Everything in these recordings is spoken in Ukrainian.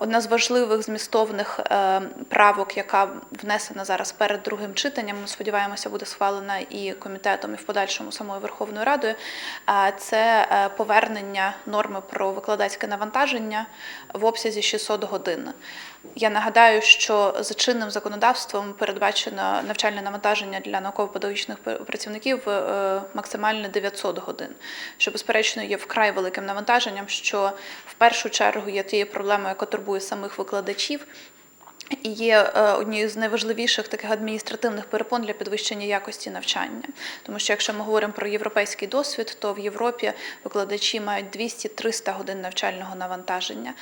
Одна з важливих змістовних е, правок, яка внесена зараз перед другим читанням, ми сподіваємося, буде схвалена і комітетом, і в подальшому самою Верховною Радою. е, Це е, повернення норми про викладацьке навантаження в обсязі 600 годин. Я нагадаю, що за чинним законодавством передбачено навчальне навантаження для науково-педагогічних працівників максимально 900 годин, що безперечно є вкрай великим навантаженням, що в першу чергу є тією проблемою, яка турбує самих викладачів. І є е, однією з найважливіших таких адміністративних перепон для підвищення якості навчання. Тому що якщо ми говоримо про європейський досвід, то в Європі викладачі мають 200-300 годин навчального навантаження.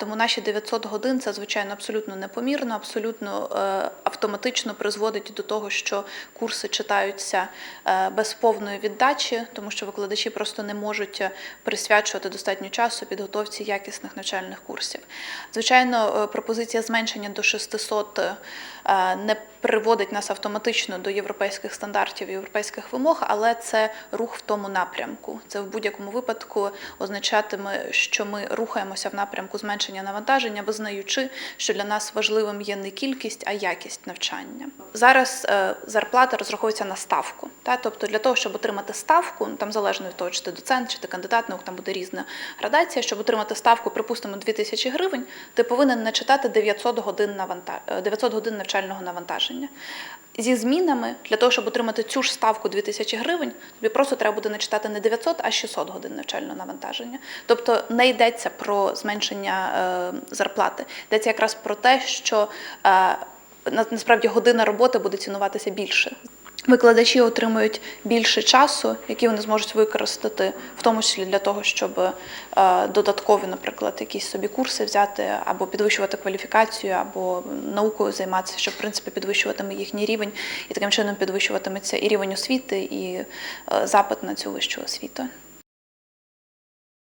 Тому наші 900 годин це звичайно абсолютно непомірно, абсолютно е, автоматично призводить до того, що курси читаються е, без повної віддачі, тому що викладачі просто не можуть присвячувати достатньо часу підготовці якісних навчальних курсів. Звичайно, пропозиція зменшення до 600 е, не приводить нас автоматично до європейських стандартів, європейських вимог, але це рух в тому напрямку. Це в будь-якому випадку означатиме, що ми рухаємося в напрямку зменшення навантаження, визнаючи, що для нас важливим є не кількість, а якість навчання. Зараз е, зарплата розраховується на ставку. Та? Тобто для того, щоб отримати ставку, ну, там залежно від того, чи ти доцент, чи ти кандидат наук, там буде різна градація. Щоб отримати ставку, припустимо, 2000 гривень, ти повинен начитати 900 годин наванта... е, 900 годин навчального навантаження. Зі змінами для того, щоб отримати цю ж ставку 2000 гривень, тобі просто треба буде начитати не 900, а 600 годин навчального навантаження. Тобто не йдеться про зменшення е, зарплати, йдеться якраз про те, що е, насправді година роботи буде цінуватися більше. Викладачі отримують більше часу, який вони зможуть використати, в тому числі для того, щоб е, додаткові, наприклад, якісь собі курси взяти, або підвищувати кваліфікацію, або наукою займатися, що в принципі підвищуватиме їхній рівень, і таким чином підвищуватиметься і рівень освіти, і е, запит на цю вищу освіту.